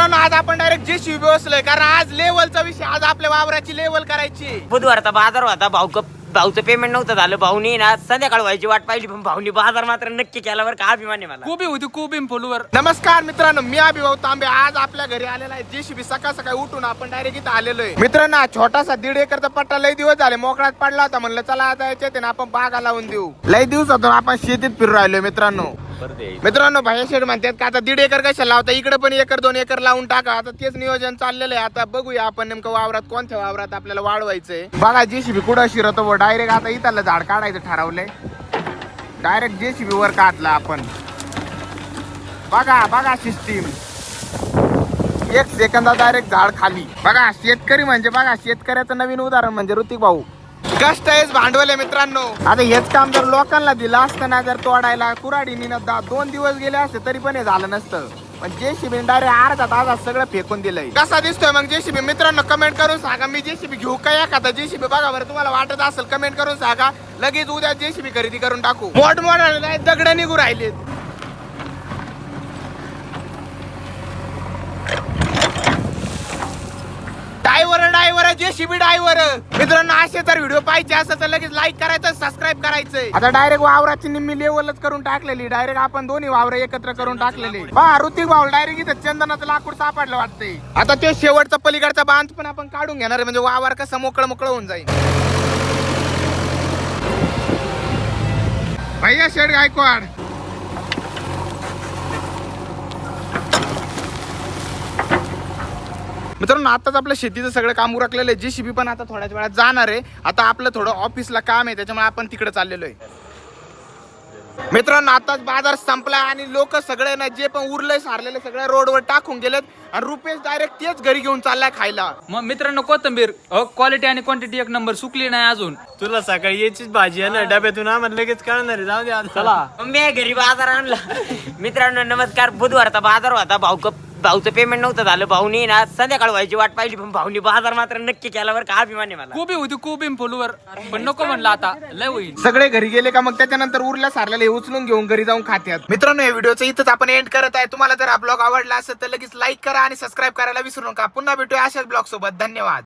मित्रांनो आज आपण डायरेक्ट जे शिव बसलोय. कारण आज लेवलचा विषय आज आपल्या वावराची लेवल करायची. बुधवारचा बाजार होता भाऊ भाऊचं पेमेंट नव्हतं झालं. भाऊनी ना संध्याकाळ व्हायची वाट पाहिली पण भाऊनी बाजार मात्र नक्की केला बरं का अभिमान आहे मला कोबी होती कोबी फुलवर नमस्कार मित्रांनो मी अभिभाऊ तांबे. आज आपल्या घरी आलेला आहे जेसीबी. सकाळ सकाळी उठून आपण डायरेक्ट इथं आलेलो आहे. मित्रांनो हा छोटासा दीड एकरचा पट्टा लय दिवस झाले. मोकळात पडला होता. म्हणलं चला आता याच्यात आहे ना आपण बागा लावून देऊ. लय दिवसातून आपण शेतीत फिरू राहिलोय मित्रांनो. मित्रांनो भाई शेड म्हणतात का आता दीड एकर कशा लावता? इकडे पण एकर दोन एकर लावून टाका. आता तेच नियोजन चाललेलं आहे. आता बघूया आपण नेमकं वावरात कोणत्या वावरात आपल्याला वाढवायचंय. बघा जेसीबी कुठं शिरतो डायरेक्ट आता इथलं झाड काढायचं ठरवलंय. डायरेक्ट जेसीबी वर काढला आपण. बघा बघा सिस्टीम एक सेकंदा डायरेक्ट झाड खाली. बघा शेतकरी म्हणजे बघा शेतकऱ्याचं नवीन उदाहरण म्हणजे ऋतिक भाऊ. कष्ट हेच भांडवल आहे मित्रांनो. आता हेच काम जर लोकांना दिलं असतं ना जर तोडायला कुराडीनी दोन दिवस गेले असते तरी पण हे झालं नसतं. पण जेसीबी डायरेक्ट अर्धा तासात सगळं फेकून दिलंय. कसा दिसतोय मग जेसीबी? मित्रांनो कमेंट करून सांगा. मी जेसीबी घेऊ का एखादा? जेसीबी बघा बरं तुम्हाला वाटत असेल कमेंट करून सांगा. लगेच उद्या जेसीबी खरेदी करून टाकू. मोठ मोठ दगड निघू राहिलेत. Driver driver JCB driver. मित्रांनो असे जर व्हिडिओ पाहिजे असेल तर लगेच लाईक करायचं सबस्क्राईब करायचं. आता डायरेक्ट वावराची निम्मी लेवलच करून टाकलेली. डायरेक्ट आपण दोन्ही वावर एकत्र करून टाकलेले. बा ऋतिक भाऊ डायरेक्ट इथं चंदनाचं लाकूड सापडलं वाटतंय. आता ते शेवटचा पलीकडचा बांध पण आपण काढून घेणार म्हणजे वावर कसं मोकळं मोकळं होऊन जाईल. भैया शेड गायकवाड. मित्रांनो आताच आपलं शेतीचं सगळं काम उरकलेलं आहे. जीसीबी पण आता थोड्याच वेळात जाणार आहे. आता आपलं थोडं ऑफिसला काम आहे त्याच्यामुळे आपण तिकडे चाललेलो आहे. मित्रांनो आताच बाजार संपला आणि लोक सगळे ना जे पण उरले सारलेले सगळे रोडवर टाकून गेलेत. आणि रुपेश डायरेक्ट तेच घरी घेऊन चाललाय खायला. मग मित्रांनो कोथंबीर क्वालिटी आणि क्वांटिटी एक नंबर सुकली नाही अजून. तुला सकाळी याचीच भाजी आहे ना डब्यातून आम्हाला लगेच कळणार आहे. जाऊ दे आता. चला. मी घरी बाजार आणला. मित्रांनो नमस्कार. बुधवारचा बाजार होता भाऊ क- भाऊचं पेमेंट नव्हतं झालं. भाऊनी ना संध्याकाळ व्हायची वाट पाहिली पण भाऊनी बाजार मात्र नक्की केला बरं का अभिमान आहे मला कोबी होती कोबी फुलवर. पण नको म्हणलं आता लय होईल. सगळे घरी गेले का मग? त्याच्यानंतर उरल्या सारलेले उचलून घेऊन घरी जाऊन खात्यात. मित्रांनो या व्हिडिओचं इथंच आपण एंड करत आहे. तुम्हाला जर हा ब्लॉग आवडला असेल तर लगेच लाईक करा आणि सबस्क्राईब करायला विसरू नका. पुन्हा भेटूया अशाच ब्लॉग सोबत. धन्यवाद.